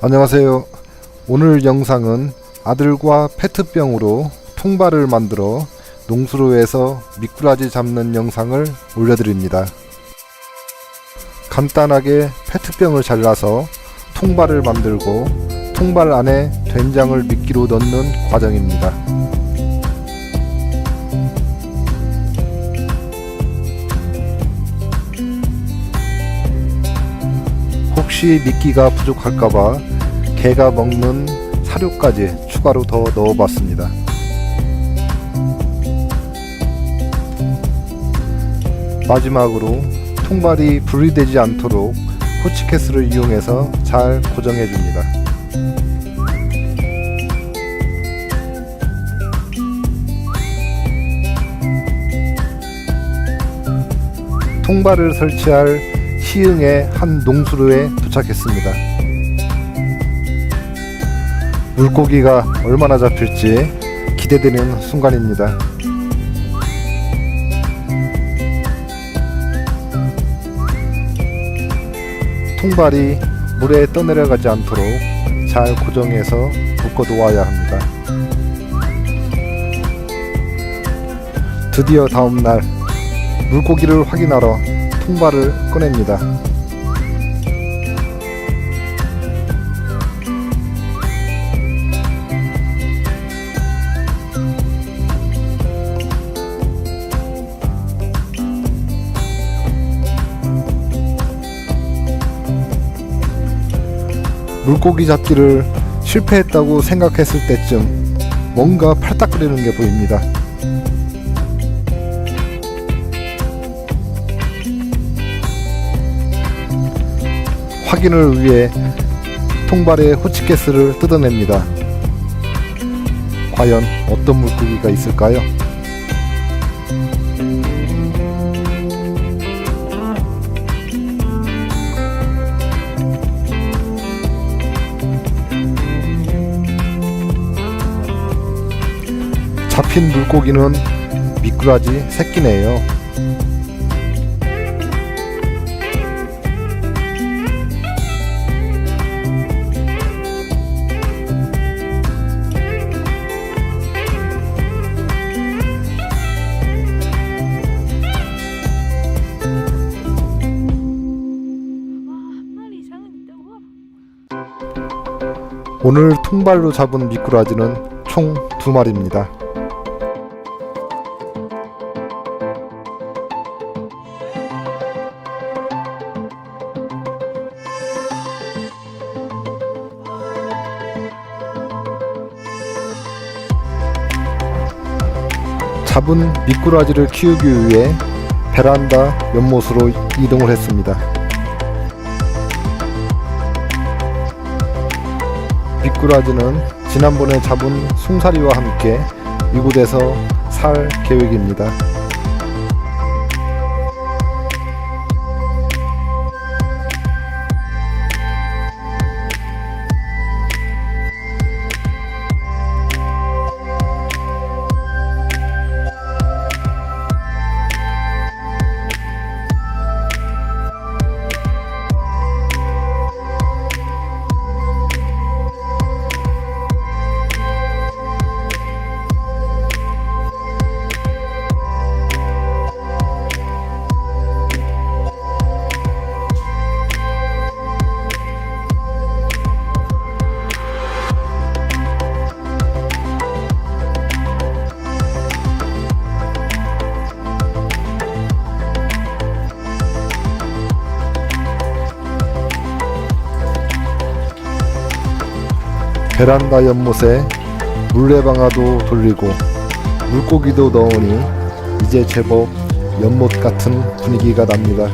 안녕하세요. 오늘 영상은 아들과 페트병으로 통발을 만들어 농수로에서 미꾸라지 잡는 영상을 올려드립니다. 간단하게 페트병을 잘라서 통발을 만들고 통발 안에 된장을 미끼로 넣는 과정입니다. 혹시 미끼가 부족할까봐 개가 먹는 사료까지 추가로 더 넣어봤습니다. 마지막으로 통발이 분리되지 않도록 호치케스를 이용해서 잘 고정해 줍니다. 통발을 설치할 시흥의 한 농수로에 도착했습니다. 물고기가 얼마나 잡힐지 기대되는 순간입니다. 통발이 물에 떠내려가지 않도록 잘 고정해서 묶어 놓아야 합니다. 드디어 다음날 물고기를 확인하러 통발을 꺼냅니다. 물고기 잡기를 실패했다고 생각했을 때쯤 뭔가 팔딱거리는 게 보입니다. 확인을 위해 통발에 호치케스를 뜯어냅니다. 과연 어떤 물고기가 있을까요? 잡힌 물고기는 미꾸라지 새끼네요. 오늘 통발로 잡은 미꾸라지는 총 두 마리입니다. 잡은 미꾸라지를 키우기 위해 베란다 연못으로 이동을 했습니다. 미꾸라지는 지난번에 잡은 숭사리와 함께 이곳에서 살 계획입니다. 베란다 연못에 물레방아도 돌리고 물고기도 넣으니 이제 제법 연못 같은 분위기가 납니다.